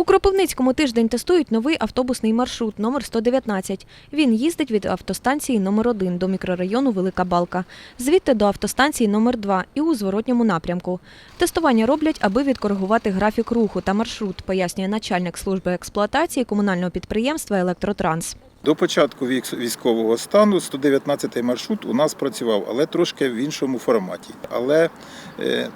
У Кропивницькому тиждень тестують новий автобусний маршрут номер 119. Він їздить від автостанції номер 1 до мікрорайону Велика Балка, звідти до автостанції номер 2 і у зворотньому напрямку. Тестування роблять, аби відкоригувати графік руху та маршрут, пояснює начальник служби експлуатації комунального підприємства Електротранс. До початку військового стану 119 маршрут у нас працював, але трошки в іншому форматі. Але е,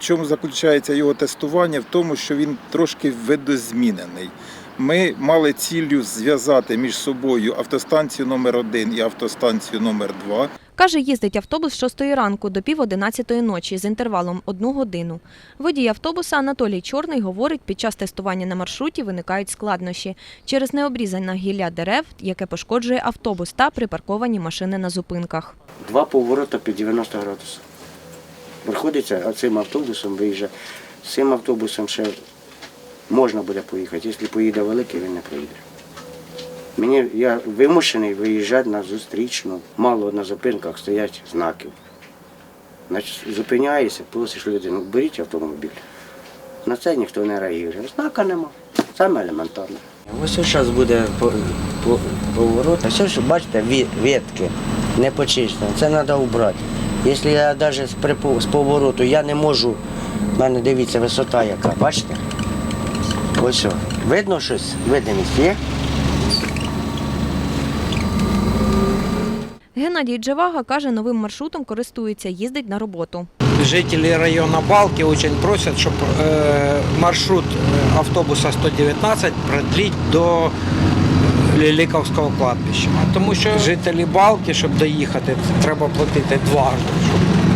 в чому заключається його тестування? В тому, що він трошки видозмінений. Ми мали ціллю зв'язати між собою автостанцію номер 1 і автостанцію номер 2 Каже, їздить автобус з 6 ранку до пів 11 ночі з інтервалом одну годину. Водій автобуса Анатолій Чорний говорить, під час тестування на маршруті виникають складнощі через необрізане гілля дерев, яке пошкоджує автобус та припарковані машини на зупинках. Два поворота під 90 градусів. Приходиться цим автобусом виїжджати. З цим автобусом ще можна буде поїхати. Якщо поїде великий, він не проїде. Мені я вимушений виїжджати на зустрічну. Мало на зупинках стоять знаків. Значить, зупиняєшся, просиш людину, беріть автомобіль. На це ніхто не реагує. Знака нема. Саме елементарно. Ось зараз буде по- по- поворот. А все, що бачите, ві- ветки не почищені. Це треба убрати. Якщо я навіть з, повороту я не можу, в мене дивіться висота яка, бачите? Ось що. Видно щось? Видимість є? Геннадій Джевага каже, новим маршрутом користується, їздить на роботу. Жители района Балки очень просят, чтобы маршрут э, автобуса 119 продлить до Ліліковського кладбища. Тому що жителі Балки, щоб доїхати, треба платити дважди,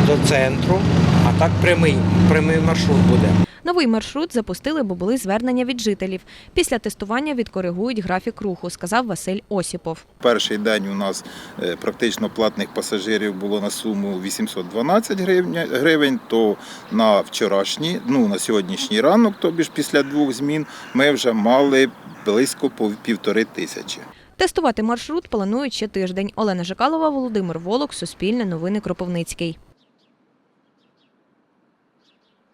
до центру, а так прямий, прямий маршрут буде. Новий маршрут запустили, бо були звернення від жителів. Після тестування відкоригують графік руху, сказав Василь Осіпов. Перший день у нас е, практично платних пасажирів було на суму 812 гривень, гривень, то на вчорашній, ну на сьогоднішній ранок, тобі ж після двох змін, ми вже мали близько півтори тисячі. Тестувати маршрут планують ще тиждень. Олена Жикалова, Володимир Волок, Суспільне новини Кропивницький.